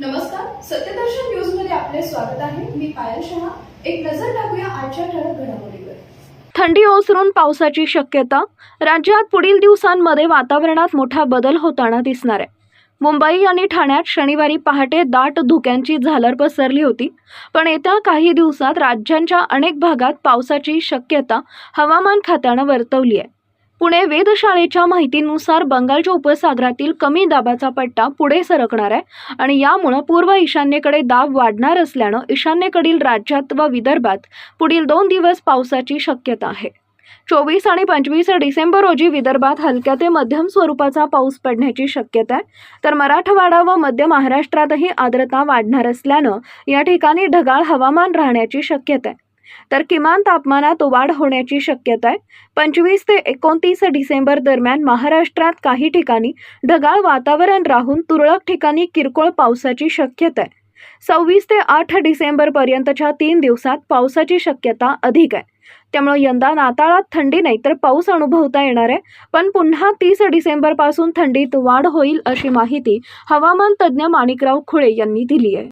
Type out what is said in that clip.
नमस्कार सत्यदर्शन न्यूजमध्ये आपले स्वागत आहे. मी पायल शहा. एक नजर टाकूया आजच्या ठळक घडामोडीवर. थंडी ओसरून पावसाची शक्यता राज्यात पुढील दिवसांमध्ये वातावरणात मोठा बदल होताना दिसणार आहे. मुंबई आणि ठाण्यात शनिवारी पहाटे दाट धुक्यांची झालर पसरली होती पण येत्या काही दिवसात राज्यांच्या अनेक भागात पावसाची शक्यता हवामान खात्यानं वर्तवली आहे. पुणे वेधशाळेच्या माहितीनुसार बंगालच्या उपसागरातील कमी दाबाचा पट्टा पुढे सरकणार आहे आणि यामुळं पूर्व ईशान्येकडे दाब वाढणार असल्यानं ईशान्येकडील राज्यात व विदर्भात पुढील दोन दिवस पावसाची शक्यता आहे. चोवीस आणि पंचवीस डिसेंबर रोजी विदर्भात हलक्या ते मध्यम स्वरूपाचा पाऊस पडण्याची शक्यता आहे. तर मराठवाडा व मध्य महाराष्ट्रातही आर्द्रता वाढणार असल्यानं या ठिकाणी ढगाळ हवामान राहण्याची शक्यता आहे. तर किमान तापमानात वाढ होण्याची शक्यता आहे. पंचवीस ते एकोणतीस डिसेंबर दरम्यान महाराष्ट्रात काही ठिकाणी ढगाळ वातावरण राहून तुरळक ठिकाणी किरकोळ पावसाची शक्यता आहे. सव्वीस ते आठ डिसेंबर पर्यंतच्या तीन दिवसात पावसाची शक्यता अधिक आहे. त्यामुळे यंदा नाताळात थंडी नाही तर पाऊस अनुभवता येणार आहे. पण पुन्हा तीस डिसेंबरपासून थंडीत वाढ होईल अशी माहिती हवामान तज्ज्ञ माणिकराव खुळे यांनी दिली आहे.